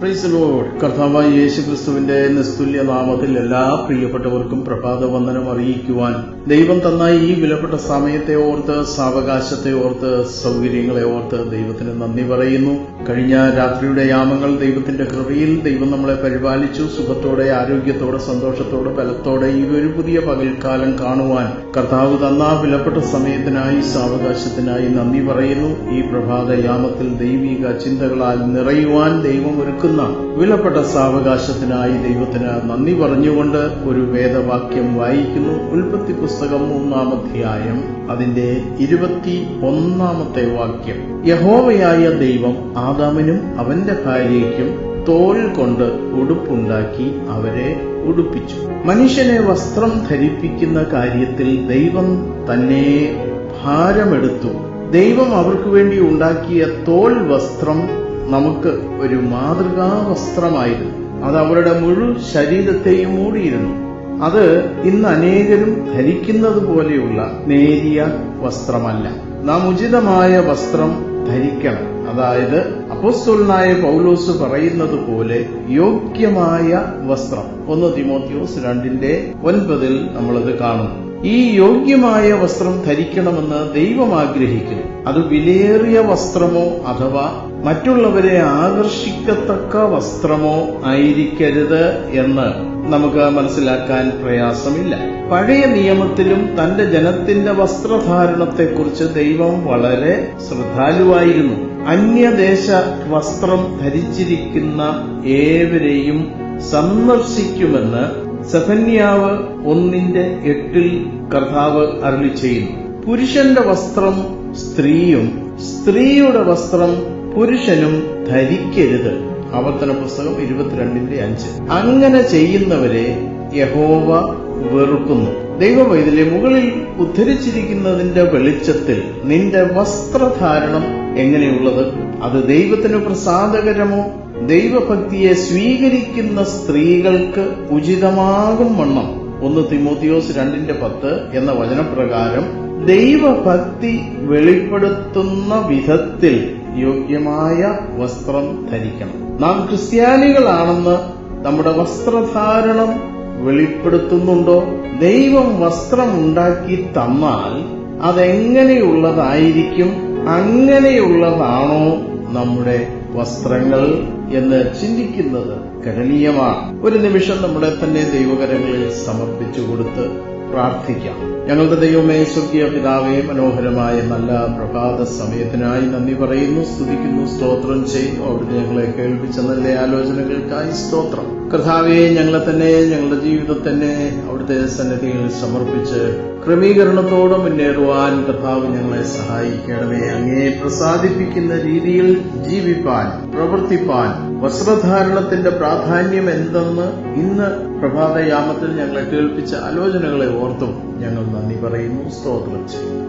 Price load കർത്താവായ യേശു ക്രിസ്തുവിന്റെ നിസ്തുല്യ നാമത്തിൽ എല്ലാ പ്രിയപ്പെട്ടവർക്കും പ്രഭാത വന്ദനം അറിയിക്കുവാൻ ദൈവം തന്ന ഈ വിലപ്പെട്ട സമയത്തെ ഓർത്ത് സാവകാശത്തെ ഓർത്ത് സൗകര്യങ്ങളെ ഓർത്ത് ദൈവത്തിന് നന്ദി പറയുന്നു. കഴിഞ്ഞ രാത്രിയുടെ യാമങ്ങൾ ദൈവത്തിന്റെ കൃപയിൽ ദൈവം നമ്മളെ പരിപാലിച്ചു. സുഖത്തോടെ ആരോഗ്യത്തോടെ സന്തോഷത്തോടെ ബലത്തോടെ ഈ ഒരു പുതിയ പകൽക്കാലം കാണുവാൻ കർത്താവ് തന്ന വിലപ്പെട്ട സമയത്തിനായി സാവകാശത്തിനായി നന്ദി പറയുന്നു. ഈ പ്രഭാത യാമത്തിൽ ദൈവിക ചിന്തകളാൽ നിറയുവാൻ ദൈവം ഒരുക്കുന്ന വിലപ്പെട്ട സാവകാശത്തിനായി ദൈവത്തിന് നന്ദി പറഞ്ഞുകൊണ്ട് ഒരു വേദവാക്യം വായിക്കുന്നു. ഉൽപ്പത്തി പുസ്തകം മൂന്നാം അധ്യായം അതിന്റെ ഇരുപത്തി ഒന്നാമത്തെ വാക്യം. യഹോവയായ ദൈവം ആദാമിനും അവന്റെ ഭാര്യയ്ക്കും തോൽ കൊണ്ട് ഉടുപ്പുണ്ടാക്കി അവരെ ഉടുപ്പിച്ചു. മനുഷ്യനെ വസ്ത്രം ധരിപ്പിക്കുന്ന കാര്യത്തിൽ ദൈവം തന്നെ ഭാരമെടുത്തു. ദൈവം അവർക്കു വേണ്ടി ഉണ്ടാക്കിയ തോൽ വസ്ത്രം നമുക്ക് ഒരു മാതൃകാ വസ്ത്രമായിരുന്നു അത് അവരുടെ മുഴു ശരീരത്തെയും മൂടിയിരുന്നു. അത് ഇന്ന് അനേകരും ധരിക്കുന്നത് പോലെയുള്ള നേരിയ വസ്ത്രമല്ല. നാം ഉചിതമായ വസ്ത്രം ധരിക്കണം. അതായത് അപ്പോസ്തോലനായ പൗലോസ് പറയുന്നത് പോലെ യോഗ്യമായ വസ്ത്രം. ഒന്ന് തിമോത്യോസ് രണ്ടിന്റെ ഒൻപതിൽ നമ്മളത് കാണുന്നു. ഈ യോഗ്യമായ വസ്ത്രം ധരിക്കണമെന്ന് ദൈവം ആഗ്രഹിക്കുന്നു. അത് വിലയേറിയ വസ്ത്രമോ അഥവാ മറ്റുള്ളവരെ ആകർഷിക്കത്തക്ക വസ്ത്രമോ ആയിരിക്കരുത് എന്ന് നമുക്ക് മനസ്സിലാക്കാൻ പ്രയാസമില്ല. പഴയ നിയമത്തിലും തന്റെ ജനത്തിന്റെ വസ്ത്രധാരണത്തെക്കുറിച്ച് ദൈവം വളരെ ശ്രദ്ധാലുവായിരുന്നു. അന്യദേശ വസ്ത്രം ധരിച്ചിരിക്കുന്ന ഏവരെയും സന്ദർശിക്കുമെന്ന് സഫന്യാവ് ഒന്നിന്റെ എട്ടിൽ കർത്താവ് അരളി ചെയ്യുന്നു പുരുഷന്റെ വസ്ത്രം സ്ത്രീയും സ്ത്രീയുടെ വസ്ത്രം പുരുഷനും ധരിക്കരുത്. ആവർത്തന പുസ്തകം ഇരുപത്തിരണ്ടിന്റെ അഞ്ച്. അങ്ങനെ ചെയ്യുന്നവരെ യഹോവ വെറുക്കുന്നു. ദൈവവൈദ്യലെ മുകളിൽ ഉദ്ധരിച്ചിരിക്കുന്നതിന്റെ വെളിച്ചത്തിൽ നിന്റെ വസ്ത്രധാരണം എങ്ങനെയുള്ളത്? അത് ദൈവത്തിന് പ്രസാദകരമോ? ദൈവഭക്തിയെ സ്വീകരിക്കുന്ന സ്ത്രീകൾക്ക് ഉചിതമാകും വണ്ണം. ഒന്ന് തിമോത്തിയോസ് രണ്ടിന്റെ പത്ത് എന്ന വചനപ്രകാരം ദൈവഭക്തി വെളിപ്പെടുത്തുന്ന വിധത്തിൽ യോഗ്യമായ വസ്ത്രം ധരിക്കണം. നാം ക്രിസ്ത്യാനികളാണെന്ന് നമ്മുടെ വസ്ത്രധാരണം വെളിപ്പെടുത്തുന്നുണ്ടോ? ദൈവം വസ്ത്രം ഉണ്ടാക്കി തന്നാൽ അതെങ്ങനെയുള്ളതായിരിക്കും? അങ്ങനെയുള്ളതാണോ നമ്മുടെ വസ്ത്രങ്ങൾ എന്ന് ചിന്തിക്കുന്നത് കരണീയമാണ് ഒരു നിമിഷം നമ്മുടെ തന്നെ ദൈവകരങ്ങളിൽ സമർപ്പിച്ചു കൊടുത്ത് പ്രാർത്ഥിക്കാം. ഞങ്ങളുടെ ദൈവമേ സ്വർഗീയ പിതാവേ മനോഹരമായ നല്ല പ്രഭാത സമയത്തിനായി നന്ദി പറയുന്നു സ്തുതിക്കുന്നു സ്തോത്രം ചെയ്യുന്നു. അവിടുന്ന് ഞങ്ങളെ കേൾപ്പിച്ച നല്ല ആലോചനകൾക്കായി സ്തോത്രം. കർത്താവെ ഞങ്ങളെ തന്നെ ഞങ്ങളുടെ ജീവിതത്തന്നെ അവിടുത്തെ സന്നിധിയിൽ സമർപ്പിച്ച് ക്രമീകരണത്തോടെ മുന്നേറുവാൻ കർത്താവ് ഞങ്ങളെ സഹായിക്കണമേ. അങ്ങേ പ്രസാദിപ്പിക്കുന്ന രീതിയിൽ ജീവിപ്പാൻ പ്രവർത്തിപ്പാൻ വസ്ത്രധാരണത്തിന്റെ പ്രാധാന്യം എന്തെന്ന് ഇന്ന് പ്രഭാതയാമത്തിൽ ഞങ്ങളെ കേൾപ്പിച്ച ആലോചനകളെ ഓർത്തും ഞങ്ങൾ നന്ദി പറയുന്നു സ്തോത്രം ചെയ്യും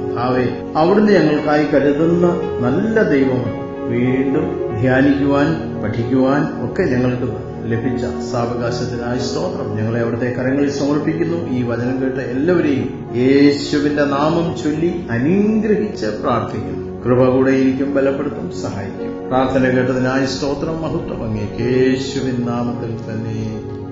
അവിടുന്ന് ഞങ്ങൾക്കായി കരുതുന്ന നല്ല ദൈവം വീണ്ടും ധ്യാനിക്കുവാൻ പഠിക്കുവാൻ ഒക്കെ ഞങ്ങൾക്ക് ലഭിച്ച സാവകാശത്തിനായി സ്തോത്രം. ഞങ്ങളെ അവിടുത്തെ കരങ്ങളിൽ സമർപ്പിക്കുന്നു. ഈ വചനം കേട്ട എല്ലാവരെയും യേശുവിന്റെ നാമം ചൊല്ലി അനുഗ്രഹിച്ച് പ്രാർത്ഥിക്കുന്നു കൃപ കൂടെയിരിക്കും ബലപ്പെടുത്തും സഹായിക്കും. പ്രാർത്ഥന കേട്ടതിനായി സ്തോത്രം. മഹത്വം അങ്ങേക്ക്. യേശുവിൻ നാമത്തിൽ തന്നെ.